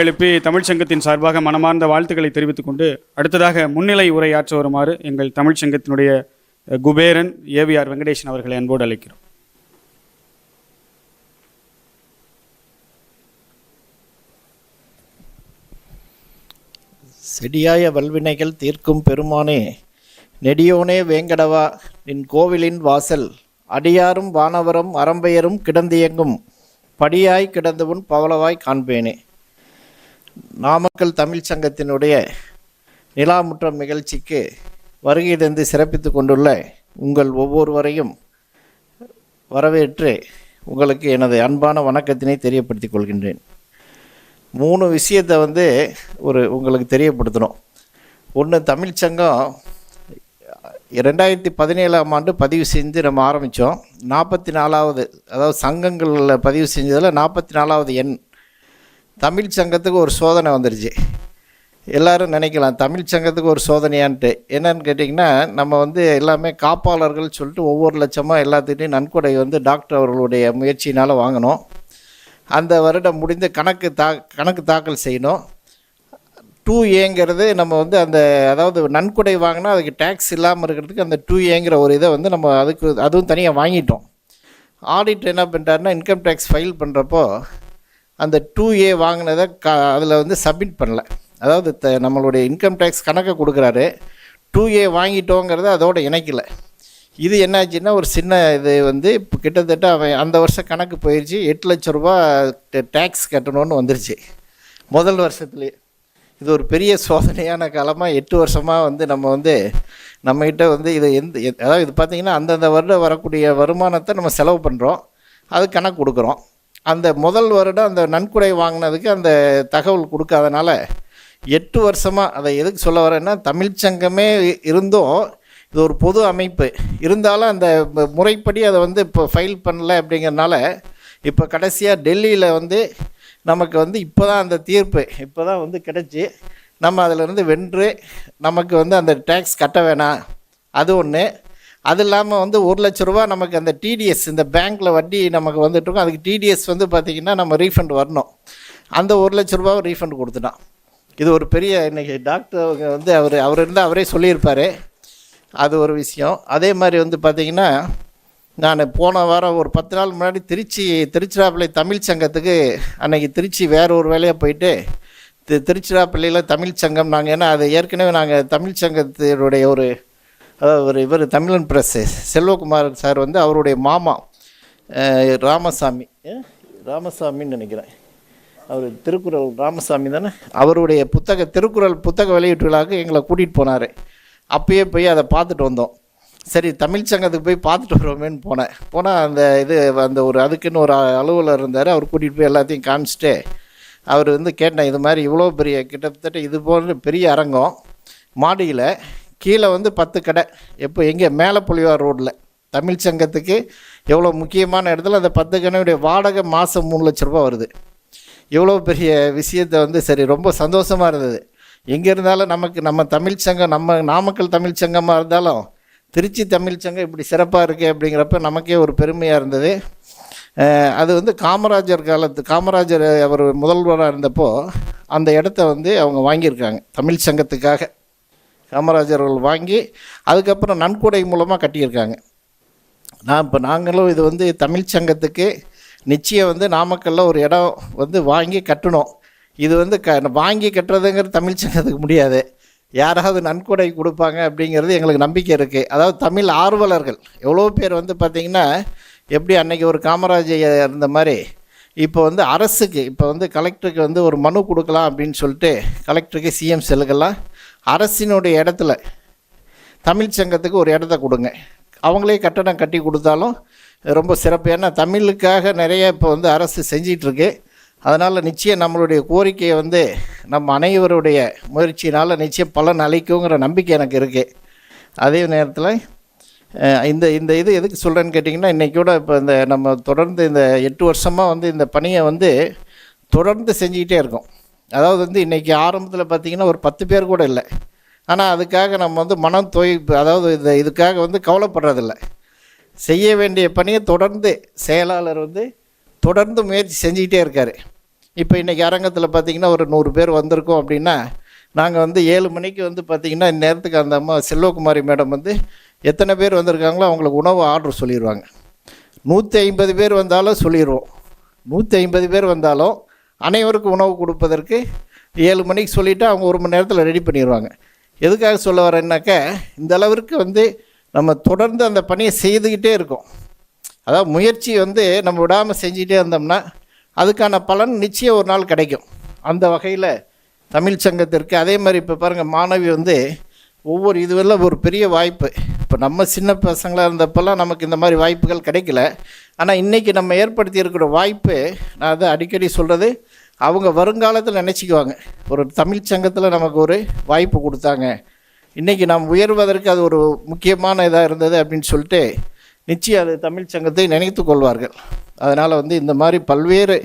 எழுப்பி தமிழ்ச்சங்கத்தின் சார்பாக மனமார்ந்த வாழ்த்துக்களை தெரிவித்துக் கொண்டு அடுத்ததாக முன்னிலை உரையாற்ற வருமாறு எங்கள் தமிழ்ச் சங்கத்தினுடைய குபேரன் ஏவிஆர் வெங்கடேசன் அவர்களை அன்போடு அழைக்கிறோம். செடியாய வல்வினைகள் தீர்க்கும் பெருமானே நெடியோனே வேங்கடவா நின் கோவிலின் வாசல் அடியாரும் வானவரும் அறம்பெயரும் கிடந்தியங்கும் படியாய் கிடந்தவன் பவளவாய் காண்பேனே. நாமக்கல் தமிழ் சங்கத்தினுடைய நிலாமுற்றம் நிகழ்ச்சிக்கு வருகை தந்து சிறப்பித்து கொண்டுள்ள உங்கள் ஒவ்வொருவரையும் வரவேற்று உங்களுக்கு எனது அன்பான வணக்கத்தினை தெரியப்படுத்திக் கொள்கின்றேன். மூணு விஷயத்தை வந்து ஒரு உங்களுக்கு தெரியப்படுத்தணும். ஒன்று தமிழ்ச்சங்கம் ரெண்டாயிரத்தி பதினேழாம் ஆண்டு பதிவு செஞ்சு நம்ம ஆரம்பித்தோம் நாற்பத்தி நாலாவது அதாவது சங்கங்களில் பதிவு செஞ்சதில் நாற்பத்தி நாலாவது எண் தமிழ் சங்கத்துக்கு ஒரு சோதனை வந்துருச்சு. எல்லோரும் நினைக்கலாம் தமிழ் சங்கத்துக்கு ஒரு சோதனையான்ட்டு. என்னன்னு கேட்டிங்கன்னா நம்ம வந்து எல்லாமே காப்பாளர்கள் சொல்லிட்டு ஒவ்வொரு லட்சமாக எல்லாத்துக்கிட்டையும் நன்கொடை வந்து டாக்டர் அவர்களுடைய முயற்சியினால் வாங்கினோம். அந்த வருடம் முடிந்து கணக்கு தா கணக்கு தாக்கல் செய்யணும். டூ ஏங்கிறது நம்ம வந்து அந்த அதாவது நன்கொடை வாங்கினா அதுக்கு டேக்ஸ் இல்லாமல் இருக்கிறதுக்கு அந்த டூ ஏங்கிற ஒரு இதை வந்து நம்ம அதுக்கு அதுவும் தனியாக வாங்கிட்டோம். ஆடிட் என்ன பண்ணிட்டாருன்னா இன்கம் டேக்ஸ் ஃபைல் பண்ணுறப்போ அந்த டூ ஏ வாங்கினதை க அதில் வந்து சப்மிட் பண்ணல. அதாவது த நம்மளுடைய இன்கம் டேக்ஸ் கணக்கை கொடுக்குறாரு. டூ ஏ வாங்கிட்டோங்கிறத அதோட இணைக்கல. இது என்னாச்சுன்னா ஒரு சின்ன இது வந்து இப்போ கிட்டத்தட்ட அவன் அந்த வருஷம் கணக்கு போயிடுச்சு எட்டு லட்ச ரூபா டேக்ஸ் கட்டணும்னு வந்துருச்சு. முதல் வருஷத்துலேயே இது ஒரு பெரிய சோதனையான காலமாக எட்டு வருஷமாக வந்து நம்ம வந்து நம்மகிட்ட வந்து இது எந்த அதாவது இது பார்த்திங்கன்னா அந்தந்த வருடம் வரக்கூடிய வருமானத்தை நம்ம செலவு பண்ணுறோம் அது கணக்கு கொடுக்குறோம். அந்த முதல் வருடம் அந்த நன்கொடை வாங்கினதுக்கு அந்த தகவல் கொடுக்காதனால எட்டு வருஷமாக அதை எதுக்கு சொல்ல வரேன்னா தமிழ்ச்சங்கமே இருந்தும் இது ஒரு பொது அமைப்பு. இருந்தாலும் அந்த முறைப்படி அதை வந்து இப்போ ஃபைல் பண்ணல அப்படிங்கிறனால இப்போ கடைசியாக டெல்லியில் வந்து நமக்கு வந்து இப்போ தான் அந்த தீர்ப்பு. இப்போ தான் வந்து கிடச்சி நம்ம அதிலிருந்து வென்று நமக்கு வந்து அந்த டேக்ஸ் கட்ட வேணாம். அது ஒன்று அது இல்லாமல் வந்து ஒரு லட்ச ரூபா நமக்கு அந்த டிடிஎஸ் இந்த பேங்க்கில் வட்டி நமக்கு வந்துட்டுருக்கும் அதுக்கு டிடிஎஸ் வந்து பார்த்திங்கன்னா நம்ம ரீஃபண்ட் வரணும். அந்த ஒரு லட்ச ரூபாவை ரீஃபண்ட் கொடுத்துட்டான். இது ஒரு பெரிய இன்னைக்கு டாக்டர் வந்து அவர் அவர் இருந்தால் அவரே சொல்லியிருப்பார். அது ஒரு விஷயம். அதே மாதிரி வந்து பார்த்திங்கன்னா நான் போன வாரம் ஒரு பத்து நாள் முன்னாடி திருச்சி திருச்சிராப்பள்ளி தமிழ் சங்கத்துக்கு அன்றைக்கி திருச்சி வேறு ஒரு வேலையாக போயிட்டு தி திருச்சிராப்பள்ளியில் தமிழ் சங்கம். நாங்கள் ஏன்னா அது ஏற்கனவே நாங்கள் தமிழ் சங்கத்தினுடைய ஒரு ஒரு இவர் தமிழன் பிரஸ் செல்வகுமார் சார் வந்து அவருடைய மாமா ராமசாமி ராமசாமின்னு நினைக்கிறேன். அவர் திருக்குறள் ராமசாமி தானே? அவருடைய புத்தக திருக்குறள் புத்தக வெளியீட்டு விழாவுக்கு எங்களை கூட்டிகிட்டு போனார். அப்பயே போய் அதை பார்த்துட்டு வந்தோம். சரி தமிழ் சங்கத்துக்கு போய் பார்த்துட்டு வருவோமேன்னு போனேன். போனால் அந்த இது அந்த ஒரு அதுக்குன்னு ஒரு அலுவலர் இருந்தார். அவர் கூட்டிகிட்டு போய் எல்லாத்தையும் காமிச்சிட்டு அவர் வந்து கேட்டேன் இது மாதிரி இவ்வளோ பெரிய கிட்டத்தட்ட இது போன்ற பெரிய அரங்கம் மாடியில் கீழே வந்து பத்து கடை. எப்போ எங்கே? மேலே புலிவார் ரோட்டில். தமிழ் சங்கத்துக்கு எவ்வளோ முக்கியமான இடத்துல அந்த பத்து கடையுடைய வாடகை மாதம் மூணு லட்ச ரூபா வருது. இவ்வளோ பெரிய விஷயத்தை வந்து சரி ரொம்ப சந்தோஷமாக இருந்தது. எங்கே இருந்தாலும் நமக்கு நம்ம தமிழ் சங்கம் நம்ம நாமக்கல் தமிழ் சங்கமாக இருந்தாலும் திருச்சி தமிழ் சங்கம் இப்படி சிறப்பாக இருக்குது அப்படிங்கிறப்ப நமக்கே ஒரு பெருமையாக இருந்தது. அது வந்து காமராஜர் காலத்து காமராஜர் அவர் முதல்வராக இருந்தப்போ அந்த இடத்த வந்து அவங்க வாங்கியிருக்காங்க தமிழ் சங்கத்துக்காக. காமராஜர் அவர்கள் வாங்கி அதுக்கப்புறம் நன்கொடை மூலமாக கட்டியிருக்காங்க. நான் இப்போ நாங்களும் இது வந்து தமிழ் சங்கத்துக்கு நிச்சயம் வந்து நாமக்கல்ல ஒரு இடம் வந்து வாங்கி கட்டணும். இது வந்து க வாங்கி கட்டுறதுங்கிறது தமிழ் சங்கத்துக்கு முடியாது. யாராவது நன்கொடை கொடுப்பாங்க அப்படிங்கிறது எங்களுக்கு நம்பிக்கை இருக்குது அதாவது தமிழ் ஆர்வலர்கள் எவ்வளோ பேர் வந்து பார்த்திங்கன்னா எப்படி அன்னைக்கு ஒரு காமராஜர் இருந்த மாதிரி இப்போ வந்து அரசுக்கு இப்போ வந்து கலெக்டருக்கு வந்து ஒரு மனு கொடுக்கலாம் அப்படின்னு சொல்லிட்டு கலெக்டருக்கு சிஎம் செல்லுக்கெல்லாம் அரசினுடைய இடத்துல தமிழ் சங்கத்துக்கு ஒரு இடத்த கொடுங்க. அவங்களே கட்டணம் கட்டி கொடுத்தாலும் ரொம்ப சிறப்பு. ஏன்னா தமிழுக்காக நிறைய இப்போ வந்து அரசு செஞ்சிகிட்ருக்கு அதனால் நிச்சயம் நம்மளுடைய கோரிக்கையை வந்து நம்ம அனைவருடைய முயற்சியினால் நிச்சயம் பலன் அளிக்குங்கிற நம்பிக்கை எனக்கு இருக்குது அதே நேரத்தில் இந்த இந்த இது எதுக்கு சொல்கிறேன்னு கேட்டிங்கன்னா இன்றைக்கி கூட இப்போ இந்த நம்ம தொடர்ந்து இந்த எட்டு வருஷமாக வந்து இந்த பணியை வந்து தொடர்ந்து செஞ்சுக்கிட்டே இருக்கோம். அதாவது வந்து இன்றைக்கி ஆரம்பத்தில் பார்த்திங்கன்னா ஒரு பத்து பேர் கூட இல்லை. ஆனால் அதுக்காக நம்ம வந்து மனம் தொய் அதாவது இந்த இதுக்காக வந்து கவலைப்படுறதில்ல. செய்ய வேண்டிய பணியை தொடர்ந்து செயலாளர் வந்து தொடர்ந்து முயற்சி செஞ்சுக்கிட்டே இருக்கார். இப்போ இன்றைக்கி அரங்கத்தில் பார்த்தீங்கன்னா ஒரு நூறு பேர் வந்திருக்கோம் அப்படின்னா நாங்கள் வந்து ஏழு மணிக்கு வந்து பார்த்திங்கன்னா இந்நேரத்துக்கு அந்த அம்மா செல்வகுமாரி மேடம் வந்து எத்தனை பேர் வந்திருக்காங்களோ அவங்களுக்கு உணவு ஆர்டர் சொல்லிடுவாங்க நூற்றி ஐம்பது பேர் வந்தாலும் சொல்லிடுவோம் நூற்றி ஐம்பது பேர் வந்தாலும் அனைவருக்கும் உணவு கொடுப்பதற்கு ஏழு மணிக்கு சொல்லிவிட்டு அவங்க ஒரு மணி நேரத்தில் ரெடி பண்ணிடுவாங்க எதுக்காக சொல்ல வரேன்னாக்கா இந்த அளவிற்கு வந்து நம்ம தொடர்ந்து அந்த பணியை செய்துக்கிட்டே இருக்கோம். அதாவது முயற்சி வந்து நம்ம விடாமல் செஞ்சுக்கிட்டே இருந்தோம்னா அதுக்கான பலன் நிச்சயம் ஒரு நாள் கிடைக்கும். அந்த வகையில் தமிழ் சங்கத்திற்கு அதே மாதிரி இப்போ பாருங்கள் மாணவி வந்து ஒவ்வொரு இதுவெல்லாம் ஒரு பெரிய வாய்ப்பு. இப்போ நம்ம சின்ன பசங்களாக இருந்தப்பெல்லாம் நமக்கு இந்த மாதிரி வாய்ப்புகள் கிடைக்கல. ஆனால் இன்றைக்கி நம்ம ஏற்படுத்தி இருக்கிற வாய்ப்பு நான் அதை அடிக்கடி சொல்கிறது அவங்க வருங்காலத்தில் நினச்சிக்குவாங்க. ஒரு தமிழ் சங்கத்தில் நமக்கு ஒரு வாய்ப்பு கொடுத்தாங்க. இன்றைக்கி நாம் உயர்வதற்கு அது ஒரு முக்கியமான இதாக இருந்தது அப்படின்னு சொல்லிட்டு நிச்சயம் அது தமிழ் சங்கத்தை நினைத்து கொள்வார்கள். அதனால் வந்து இந்த மாதிரி பல்வேறு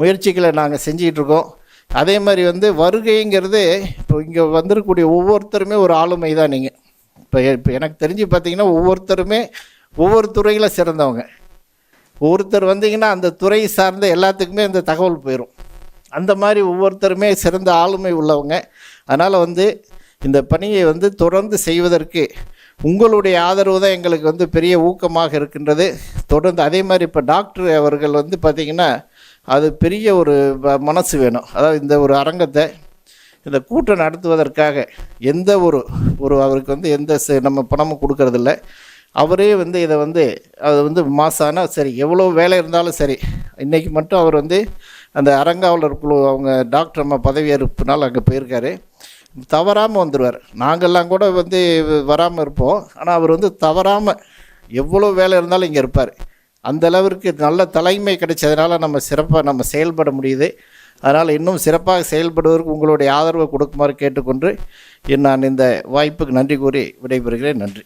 முயற்சிகளை நாங்கள் செஞ்சிகிட்ருக்கோம் அதே மாதிரி வந்து வருகைங்கிறது இப்போ இங்கே வந்திருக்கக்கூடிய ஒவ்வொருத்தருமே ஒரு ஆளுமை தான் நீங்கள் இப்போ இப்போ எனக்கு தெரிஞ்சு பார்த்தீங்கன்னா ஒவ்வொருத்தருமே ஒவ்வொரு துறையில் சிறந்தவங்க. ஒருத்தர் வந்தீங்கன்னா அந்த துறை சார்ந்த எல்லாத்துக்குமே அந்த தகவல் போயிடும் அந்த மாதிரி ஒவ்வொருத்தருமே சிறந்த ஆளுமை உள்ளவங்க. அதனால் வந்து இந்த பணியை வந்து தொடர்ந்து செய்வதற்கு உங்களுடைய ஆதரவு தான் எங்களுக்கு வந்து பெரிய ஊக்கமாக இருக்கின்றது. தொடர்ந்து அதே மாதிரி இப்போ டாக்டர் அவர்கள் வந்து பார்த்திங்கன்னா அது பெரிய ஒரு மனசு வேணும். அதாவது இந்த ஒரு அரங்கத்தை இந்த கூட்டம் நடத்துவதற்காக எந்த ஒரு ஒரு அவருக்கு வந்து எந்த ச- நம்ம பணமும் கொடுக்கறதில்ல. அவரே வந்து இதை வந்து அது வந்து மாசானா சரி எவ்வளோ வேலை இருந்தாலும் சரி இன்றைக்கி மட்டும் அவர் வந்து அந்த அரங்காவலர் குழு அவங்க டாக்டர் அம்மா பதவியேற்புனால அங்கே போயிருக்காரு. தவறாமல் வந்துடுவார் நாங்கள்லாம் கூட வந்து வராமல் இருப்போம். ஆனால் அவர் வந்து தவறாமல் எவ்வளோ வேலை இருந்தாலும் இங்கே இருப்பார். அந்த அளவிற்கு நல்ல தலைமை கிடைச்சதுனால நம்ம சிறப்பாக நம்ம செயல்பட முடியுது. அதனால் இன்னும் சிறப்பாக செயல்படுவதற்கு உங்களுடைய ஆதரவை கொடுக்குமாறு கேட்டுக்கொண்டு நான் இந்த வாய்ப்புக்கு நன்றி கூறி விடைபெறுகிறேன். நன்றி.